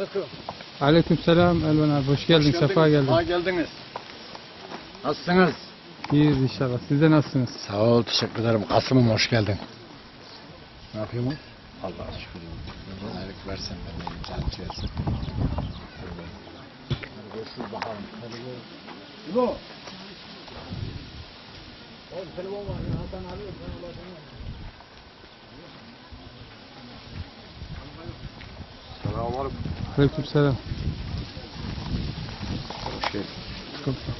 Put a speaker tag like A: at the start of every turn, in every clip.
A: Selamünaleyküm.
B: Aleykümselam Elvan abi hoş geldin, sefa geldin.
A: Ha geldiniz. Nasılsınız?
B: İyiyiz inşallah. Siz de nasılsınız?
A: Sağ ol, teşekkür ederim. Kasım'ım hoş geldin. Ne yapıyorsun? Allah'a şükür. Kolaylık versen ben de imkan çevirsin. Hadi görüşürüz bakalım. Hadi görüşürüz. İbo. Oğlum telefon var ya. Ben arıyorum. Ben ulaşamıyorum. Selamünaleyküm.
B: Aleykümselam.
A: Hoş geldin.
B: Çok sağ ol.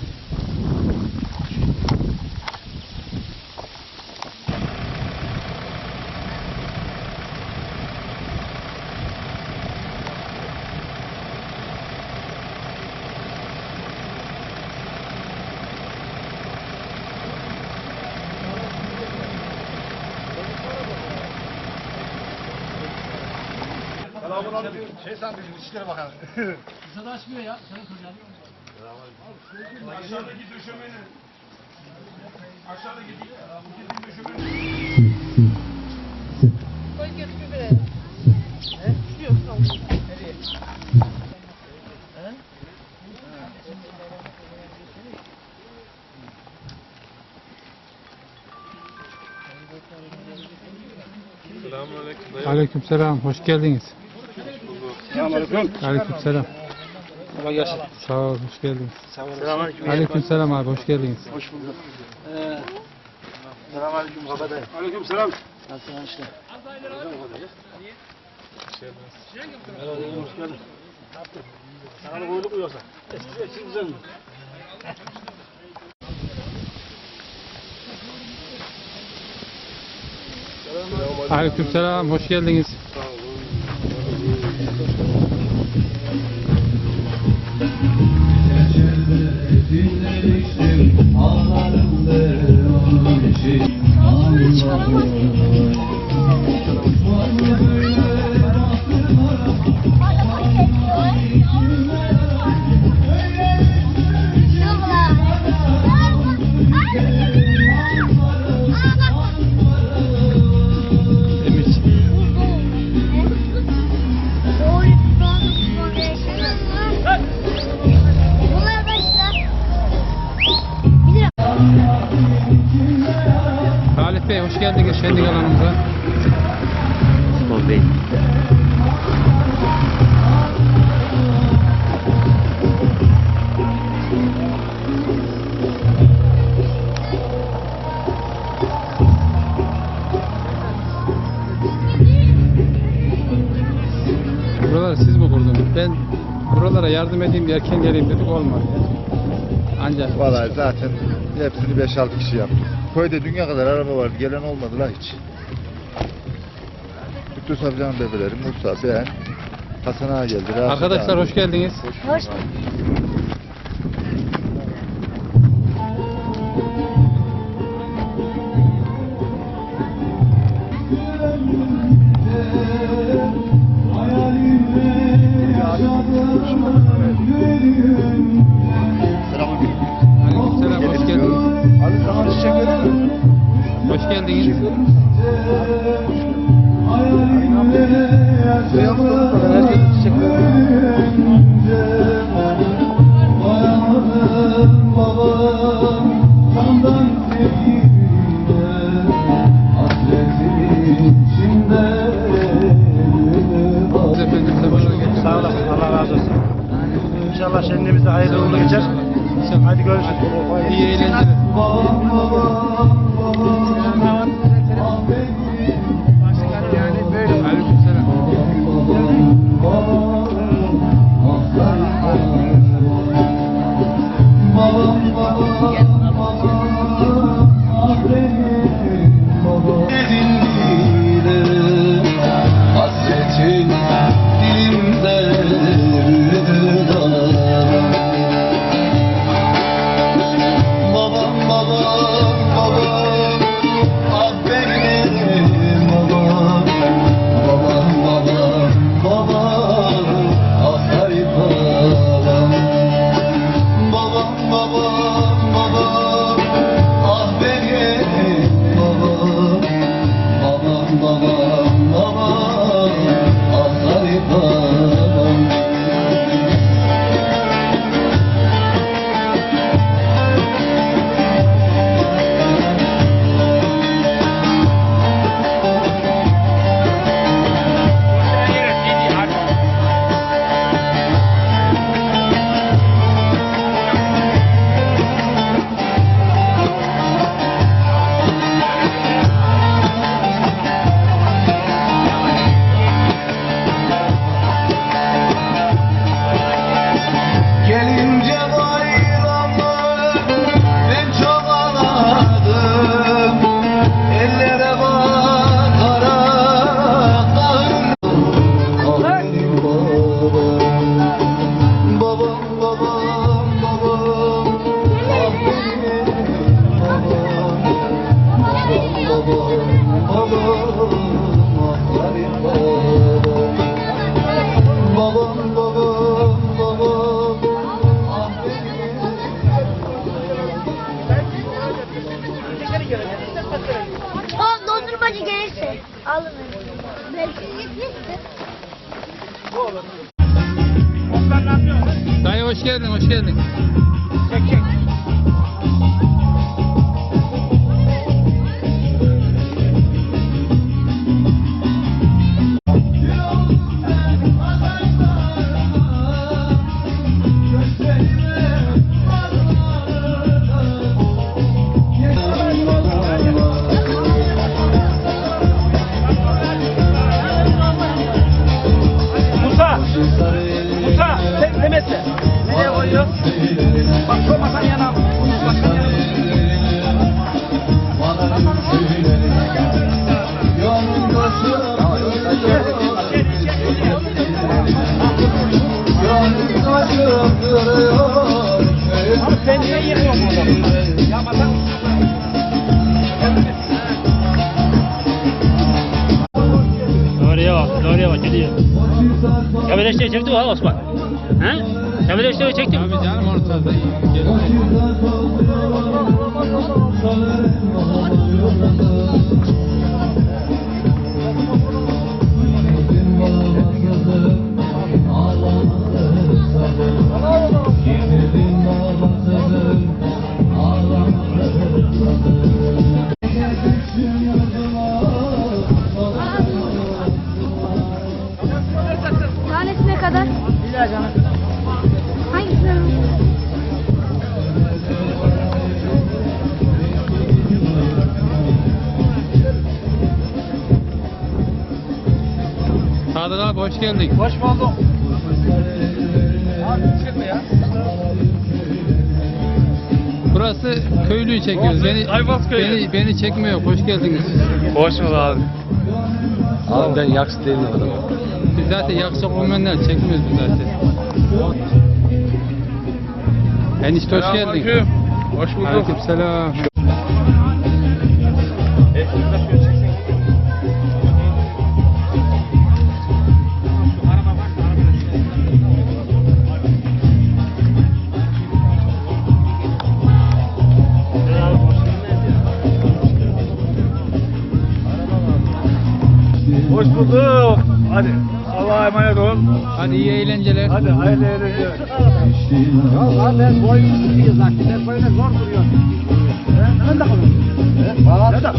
A: Selamünaleyküm. Şey sen bizim İçişleri Bakanı.
C: Aşağıdaki döşemenin aşağıdaki
D: Koy götür bir He? Yok, yok.
B: Aleykümselam hoş geldiniz.
A: Selamünaleyküm.
B: Aleykümselam.
A: Kolay gelsin.
B: Sağ ol hoş geldiniz.
A: Selamünaleyküm.
B: Aleykümselam abi hoş geldiniz.
A: Hoş bulduk. Selamünaleyküm Kabadayı. Aleyküm selam. Nasılsın işte? Merhaba, hoş geldin. Sana da koyduk mu yoksa? Eski eski güzel mi?
B: Aleykümselam hoş geldiniz. 아, 네. Kendi alanımıza. Buraları siz mi kurdunuz? Ben buralara yardım edeyim diye erken geleyim dedik olmadı. Ancak
E: Vallahi zaten hepsini 5-6 kişi yaptık. Köyde dünya kadar araba vardı. Gelen olmadı la hiç. Bütün Savcı'nın bebeleri, Musa, ben, Hasan Ağa geldi. Rasim
B: arkadaşlar
E: abi.
B: hoş geldiniz.
D: Hoş
B: Aleykümselam geldiniz.
E: Ali sana çiçek verir mi?
B: Hoş geldiniz.
E: Suya mı doldurun? Herkes çiçek verir.
B: Siz efendim sabahına geçin.
F: Sağ olasın. Allah razı olsun. İnşallah şenliğimiz de hayırlı uğurlu geçer.
B: İnşallah.
F: Hadi görüşürüz.
B: İyi eğlenceler.
F: Yani böyle.
G: Hasretin Dayı hoş geldin, hoş geldin.
H: He? Kabeleşteyi çekti.
G: Abi canım ortada. Gelin. Hoş geldin.
B: Hoş bulduk. Abi çıkma ya.
G: Burası köylüyü çekiyoruz. Beni,
B: Ayvaz köyü.
G: beni, beni çekmiyor. Hoş geldiniz.
B: Hoş bulduk abi.
A: Abi ben yaks değilim adam.
G: Biz zaten yakışık olmayanlar çekmiyoruz biz zaten. Enişte hoş geldin.
B: Hoş
G: Aleykümselam.
B: Hoş bulduk. Hadi. Allah'a emanet olun.
G: Hadi iyi eğlenceler.
B: Hadi hayırlı eğlenceler. Ya ben boy tutuyor zaten. Ben boyuna zor duruyorum. Ben de kalıyorum. Ne de?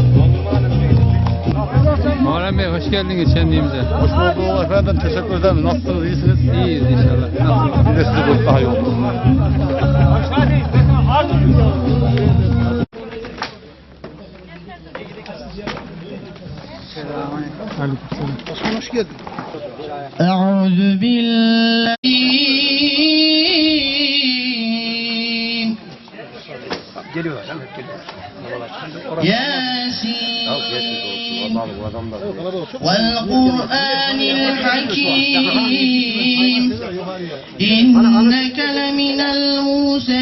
G: Muharrem Bey hoş geldiniz şenliğimize.
E: Hoş bulduk efendim. Teşekkür ederim. Nasılsınız? İyisiniz?
G: İyiyiz inşallah. Nasılsınız?
E: Bir de sizi bulduk daha iyi oldu.
B: Selamünaleyküm. Hoş
I: geldin. Euzu billahi lan hep geliyorlar. Yasin. Vel Kur'anil Hakim.
B: İnneke leminel Musa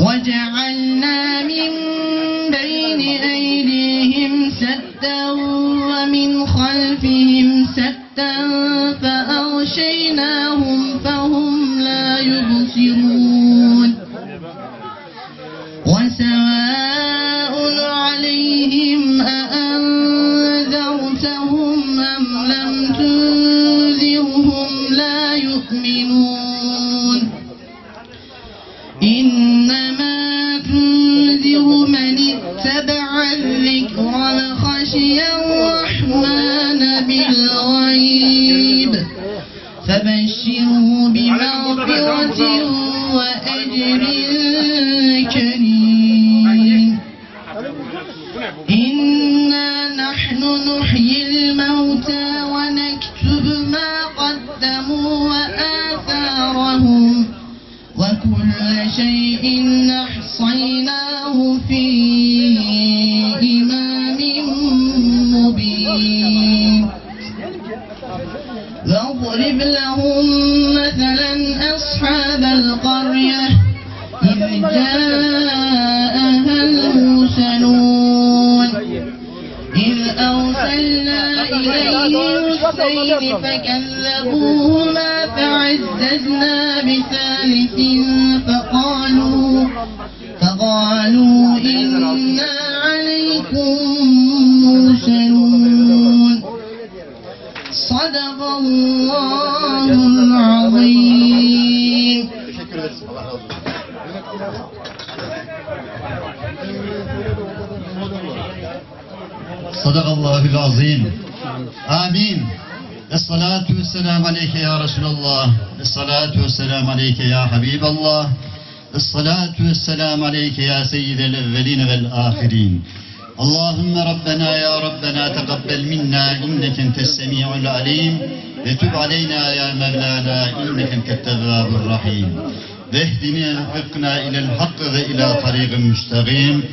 I: وجعلنا من بين أيديهم سدا ومن خلفهم سدا you وأضرب لهم مثلا أصحاب القرية إذ جاءها المرسلون. إذ أرسلنا إليهم اثنين فكذبوهما فعززنا بثالث صدق الله العظيم
J: آمين الصلاة والسلام عليك يا رسول الله الصلاة والسلام عليك يا حبيب الله الصلاة والسلام عليك يا سيد الأولين والآخرين اللهم ربنا يا ربنا تقبل منا إنك أنت السميع العليم وتب علينا يا مولانا إنك أنت التواب الرحيم واهدنا وفقنا إلى الحق وإلى طريق مستقيم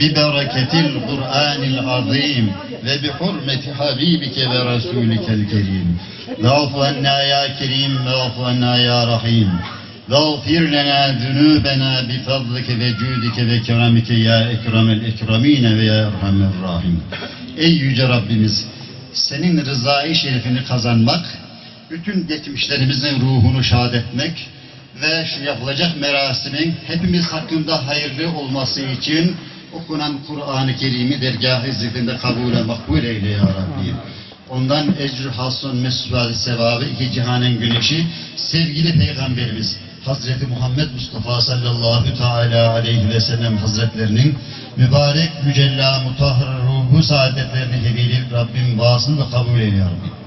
J: ببركة القرآن العظيم وبحرمة حبيبك ورسولك الكريم واعف عنا يا كريم واعف عنا يا رحيم واغفر لنا ذنوبنا بفضلك وجودك وكرمك يا اكرم الاكرمين ve ya erhamer rahim. Ey yüce Rabbimiz, senin rızayı şerifini kazanmak, bütün geçmişlerimizin ruhunu şad etmek ve şu yapılacak merasimin hepimiz hakkında hayırlı olması için okunan Kur'an-ı Kerim'i dergâh-ı izzetinde kabul makbul eyle ya Rabbi. Ondan ecr hasun mesvadı sevabı iki cihanın güneşi sevgili peygamberimiz Hazreti Muhammed Mustafa sallallahu teala aleyhi ve sellem hazretlerinin mübarek mücella mutahhar ruhu saadetlerini hediye Rabbim vasın ve kabul eyle ya Rabbi.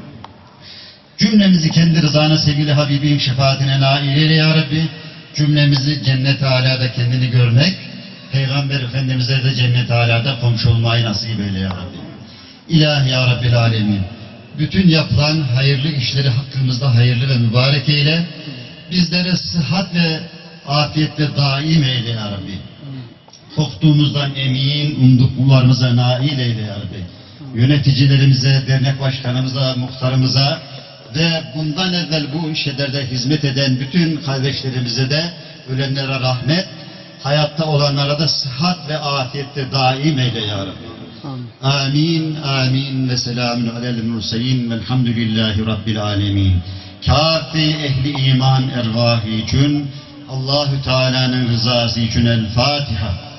J: Cümlemizi kendi rızana sevgili Habibin şefaatine nail eyle ya Rabbi. Cümlemizi cennet-i alada kendini görmek, Peygamber Efendimiz'e de cennet-i alada komşu olmayı nasip eyle ya Rabbi. İlahi ya Rabbil Alemin. Bütün yapılan hayırlı işleri hakkımızda hayırlı ve mübarek eyle. Bizlere sıhhat ve afiyetle daim eyle ya Rabbi. Korktuğumuzdan emin, umduklarımıza nail eyle ya Rabbi. Yöneticilerimize, dernek başkanımıza, muhtarımıza ve bundan evvel bu işlerde hizmet eden bütün kardeşlerimize de ölenlere rahmet, hayatta olanlara da sıhhat ve afiyetle daim eyle ya Rabbi. Amin, amin ve selamun alel murselin velhamdülillahi rabbil alemin. Kafi ehli iman ervahı için Allahü Teala'nın rızası için El Fatiha.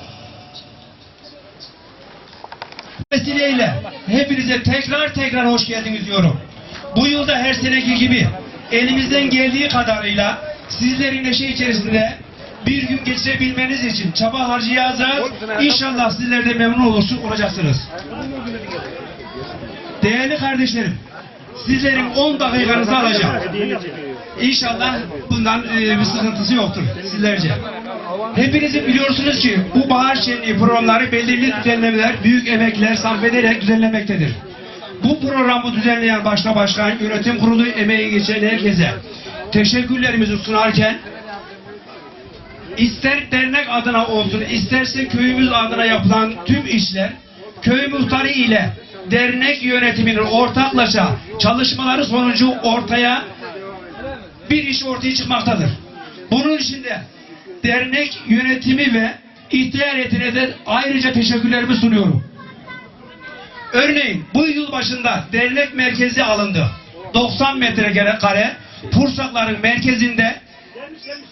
K: vesileyle hepinize tekrar tekrar hoş geldiniz diyorum. Bu yılda her seneki gibi elimizden geldiği kadarıyla sizlerin neşe içerisinde bir gün geçirebilmeniz için çaba harcayacağız. İnşallah sizler de memnun olursun, olacaksınız. Değerli kardeşlerim, sizlerin 10 dakikanızı alacağım. İnşallah bundan e, bir sıkıntısı yoktur sizlerce. Hepinizin biliyorsunuz ki bu bahar şenliği programları belirli düzenlemeler, büyük emekler sarf ederek düzenlemektedir. Bu programı düzenleyen başta başkan, yönetim kurulu emeği geçen herkese teşekkürlerimizi sunarken ister dernek adına olsun, isterse köyümüz adına yapılan tüm işler köy muhtarı ile dernek yönetiminin ortaklaşa çalışmaları sonucu ortaya bir iş ortaya çıkmaktadır. Bunun içinde dernek yönetimi ve ihtiyar heyetine de ayrıca teşekkürlerimi sunuyorum. Örneğin bu yıl başında dernek merkezi alındı. 90 metrekare kare Pursakların merkezinde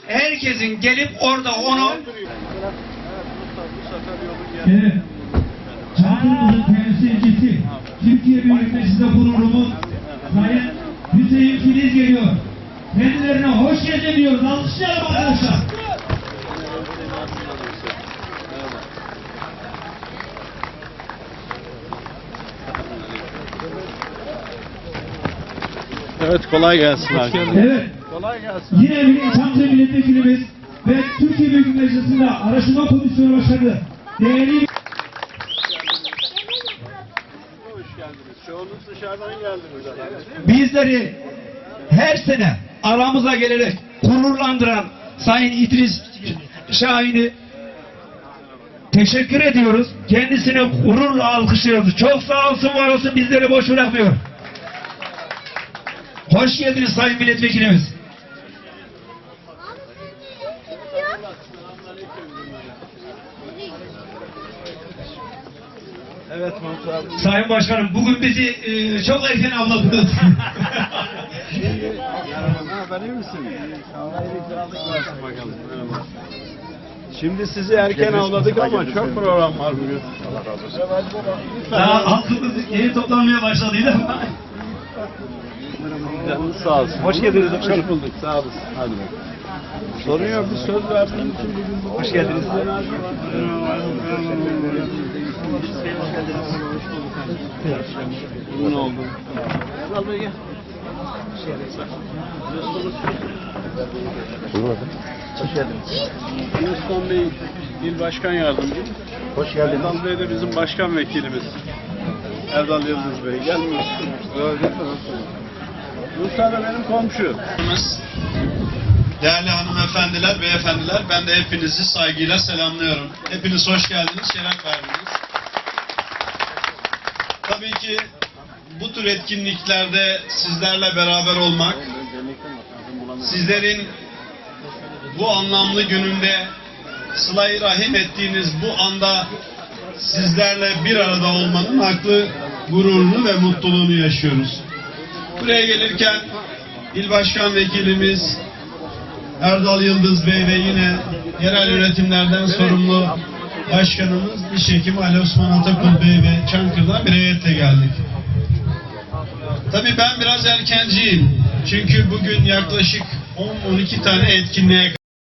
K: herkesin gelip orada onu Evet. Çağrımızın temsilcisi Türkiye Büyük Meclisi'nde gururumuz Sayın Hüseyin Filiz geliyor. Kendilerine hoş geldin diyoruz. Alkışlayalım arkadaşlar.
G: Evet kolay gelsin abi.
K: Evet. Yine Milli Çamlı Milletvekilimiz ve Türkiye Büyük Meclisi'nde araştırma komisyonu başkanı değerli Bizleri her sene aramıza gelerek gururlandıran Sayın İdris Şahin'i teşekkür ediyoruz. Kendisini gururla alkışlıyoruz. Çok sağ olsun var olsun bizleri boş bırakmıyor. Hoş geldiniz Sayın Milletvekilimiz.
L: Evet Mansur abi.
K: Sayın Başkanım bugün bizi e, çok erken avladınız.
L: Haber misin? Şimdi sizi erken avladık ama çok program var bugün.
K: Daha halkımız yeni toplanmaya başladıydı ama.
L: Canınız sağ olsun. Hoş geldiniz. Hoş bulduk. Sağ olasın. Hadi bakalım. Sorun yok. Biz söz verdiğimiz için bugün Hoş geldiniz. Ne oldu? Bey gel. Hoş geldiniz.
M: Yunuslan Bey il başkan yardımcı.
L: Hoş geldiniz.
M: Erdal Bey de bizim başkan vekilimiz. Erdal Yıldız Bey. Gelmiyorsun. Musa da benim komşu.
N: Değerli hanımefendiler, beyefendiler, ben de hepinizi saygıyla selamlıyorum. Hepiniz hoş geldiniz, şeref verdiniz. Tabii ki bu tür etkinliklerde sizlerle beraber olmak, sizlerin bu anlamlı gününde sıla-i rahim ettiğiniz bu anda sizlerle bir arada olmanın haklı gururunu ve mutluluğunu yaşıyoruz. Buraya gelirken İl Başkan Vekilimiz Erdal Yıldız Bey ve yine yerel yönetimlerden sorumlu başkanımız Diş Hekimi Ali Osman Atakul Bey ve Çankırı'dan bir heyetle geldik. Tabii ben biraz erkenciyim. Çünkü bugün yaklaşık 10-12 tane etkinliğe